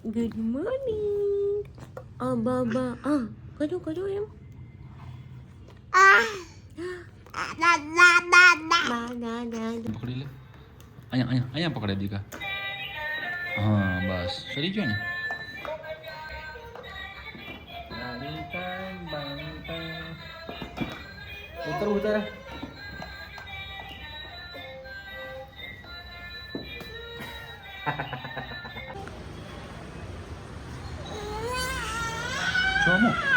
Good morning. Ah, oh, baba. Ah, kado kado em. Ah. Da da da da. Da da da. पकड़ी ले ayang आया आया पकड़े दी का हाँ बस सही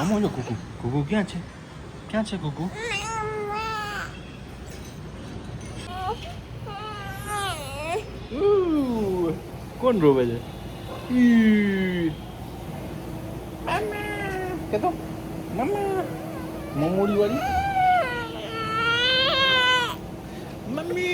અમો જો કુકુ કુકુ ક્યાં છે ક્યાં છે કુકુ કોણ રોવે છે કેતો મમ્મા મમોડી વાળી મમ્મી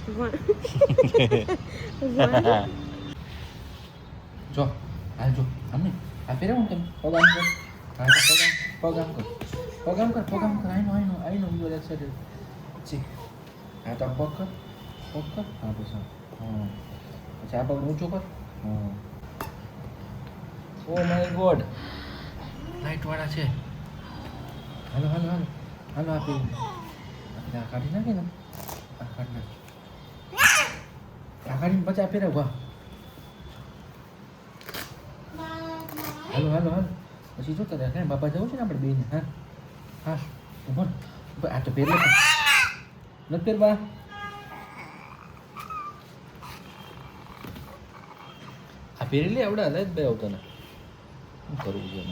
જો, હાલ જો, આમને, આ પહેરે હું તમે? પગામ કર. હા, તો પગ આમ પગ આમ કર. પગામ કર પગામ કર. I know I know I know you are excited પછી હા, તો પગ કર. પગ કર. હા, બસ, હા. પછી આ પગ ઊંચો કર. હા. Oh my God. લાઈટ વાળા છે. હાલો હાલો હાલો. હાલો, આપી કાઢી નાખી ને. કાઢી નાખ. પછી આ પહેરાવ વાહ. હાલો હાલો હાલો. પછી જોતા રહ્યા, કાંઈ બાપા જવું છે ને આપણે બેને? હા? હા, ઊભો. ઊભો. આ તો પહેર લે નથી પહેરવા? આ પહેરી લે આવડે હલે જ ભાઈ આવતો ને શું કરવું છે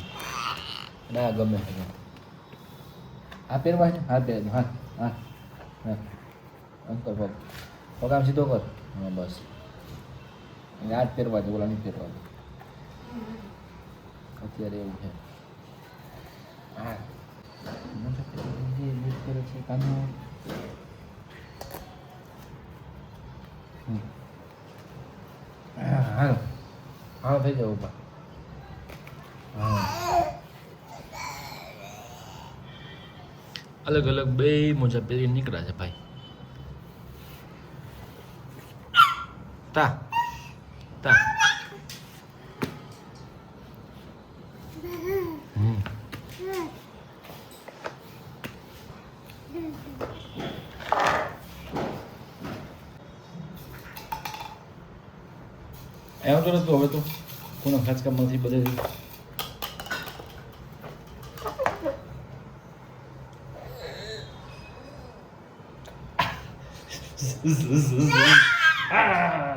ના ગમે આ પહેરવા છે હા પહેર. હા હા હા. અંકલ પગ પગ સીધો કર. હા બસ અને આ જ પહેરવા છે ઓલા નહીં પહેરવા દે અત્યારે એવું છે હા મોટા પેલા જે યુઝ કરે છે કાનો હમ. હા હાલો હાલો થઈ જાવ ઊભા હા અલગ અલગ બે મોજા પહેરી નીકળ્યા છે ભાઈ Tá. Tá. Hum. É um ko. do outro quando a ka mga tiba dito. Ah!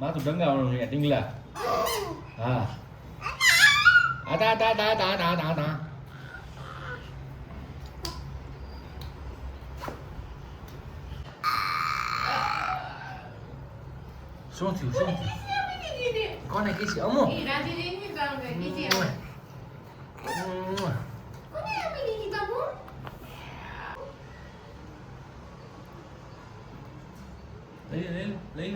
ಮಾತು ಅವನು ತಿಂಗಳ à, ಅದ ಅದ ಅದ ಅದ ಅದ ಅದ ಅದ xuống thử xuống thử. Con này kia chị ống không? Lấy lấy lấy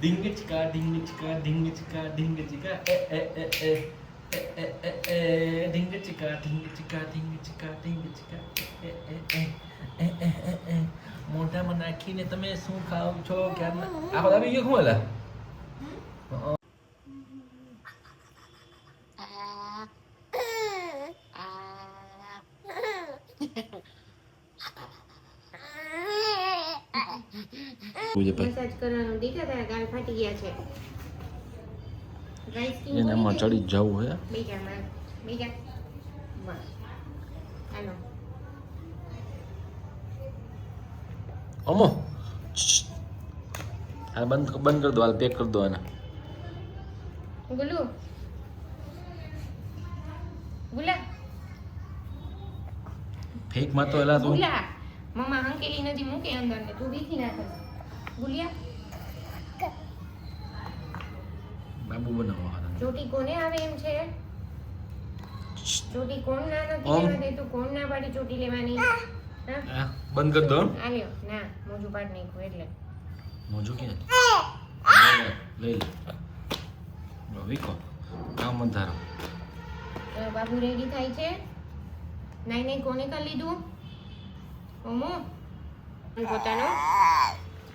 ડિંગચકા ડિંગચકા ડિંગચકા ડિંગચકા એ એ એ એ ડિંગચકા ડિંગચકા ડિંગચકા ડિંગચકા એ એ એ એ એ એ એ મોઢામાં નાખીને તમે શું ખાવ છો ક્યાં આ બધા બી ગયો શું ભાઈ મસાજ કરવાનું દીકરા તારા ગાલ ફાટી ગયા છે. એને આમાં ચડી જવું હે. બીજા માં. બીજા હાલો. અમો. આ બંધ બંધ કરી દો હાલ પેક કરી દો આને. ગુલુ. ગુલા. ફેકમાં તો એલા તું ગુલા. મમ્મા હંકેલી નથી મૂકે અંદર ને તું બીખી નાખે. ગુલિયા બાબુ બનાવો હારા. ચોટી કોને આવે એમ છે? ચોટી કોણ ના નથી લેવાની લેવા કોણ ના પાડી ચોટી લેવાની? હા? બંધ કર દો આ લ્યો ના મોજું પાડ નાખ્યું એટલે. મોજું લઈ લે, કામ બાબુ રેડી થાય છે? નાઈ નાઈ કોને કરી લીધું? ઓમો? પોતાનો?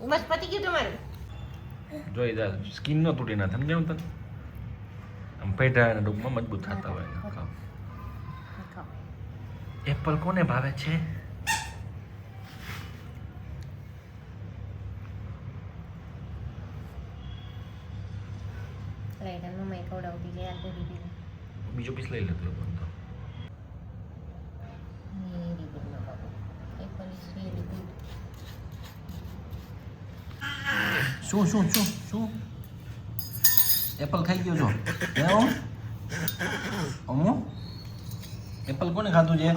બસ પતી ગયું તમારું? જોઈ જા સ્કિન નો તૂટી ના સમજાવ તને? આમ પેઢા અને ડૂબમાં મજબૂત થતા હોય એપલ કોને ભાવે છે? બીજો પીસ લઈ લેતો પણ તો. ગુડ મા બાબુ એપલ ઇઝ વેરી ગુડ શું શું શું શું? એપલ ખાઈ ગયો છો? અમુ? એપલ કોને ખાધું છે!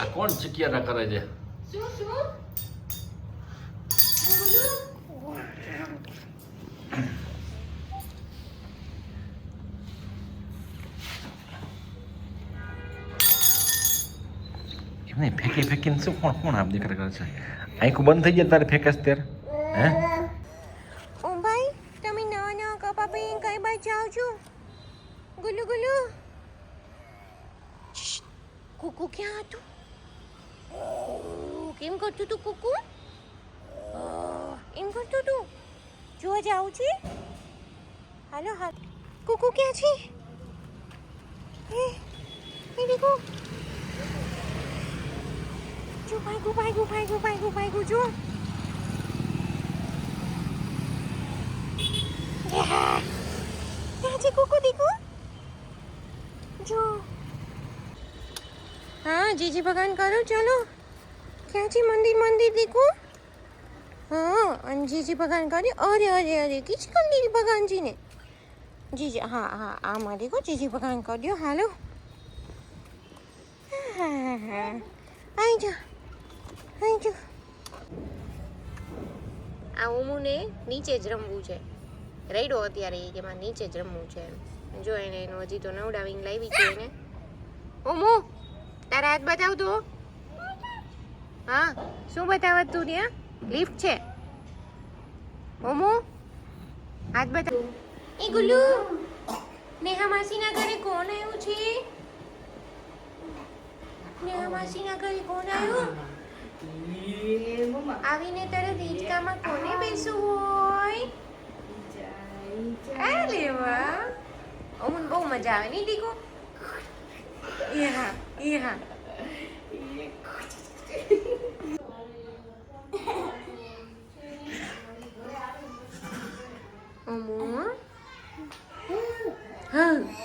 આ કોણ ચિકિયારા કરે છે? શું શું? એમને ફેંકી ફેંકીને શું કોણ કોણ આપ દેખાડ કરે છે? આંખું બંધ થઈ જાય તારે ફેંકાશ ત્યારે? હે? ઓ ભાઈ, તમે નવા નવા કપા પહેરીને કઈ બાજુ જાઓ છો? ગુલુ ગુલુ. કુકુ ક્યાં હતું? કેમ કરતું તું કુકુ? એમ કરતું તું? જોવા જાઉં છે? હાલો, હાલ. કુકુ ક્યાં છે? એ એ દેખો. જો ભાગુ ભાગુ ભાગુ ભાગુ ભાગુ જો. ક્યાં છે કુકુ દીકુ? જો. હા, જીજી ભગવાન કરો, ચલો. ક્યાં છે મંદિર મંદિર દીકુ? હા, અને જીજી ભગવાન કર્યું અરે અરે અરે કિચ કરી દીધી ભગવાનજીને? જીજી, હા હા આમાં કો જીજી ભગવાન કર્યો હાલો. હા હા આવી જા. આવી જા આ ઓમુને નીચે જ રમવું છે. રેડો અત્યારે એ કે મારે નીચે જ રમવું છે જો એને એનું હજી તો નવડાવીને લાવી છે એને. ઓમુ તારા હાથ બતાવ તો. હા શું બતાવત તું ત્યાં? લિફ્ટ છે. ઓમુ હાથ બતાવ. એ ગુલ્લુ નેહા માસીના ઘરે કોણ આવ્યું છે? નેહા માસીના ઘરે કોણ આવ્યું? આવીને તારે હિંચકામાં કોને બેસવું હોય? અરે વાહ અમુન બહુ મજા આવે નહીં દીકો? એ હા એ હા. અમુ. હા.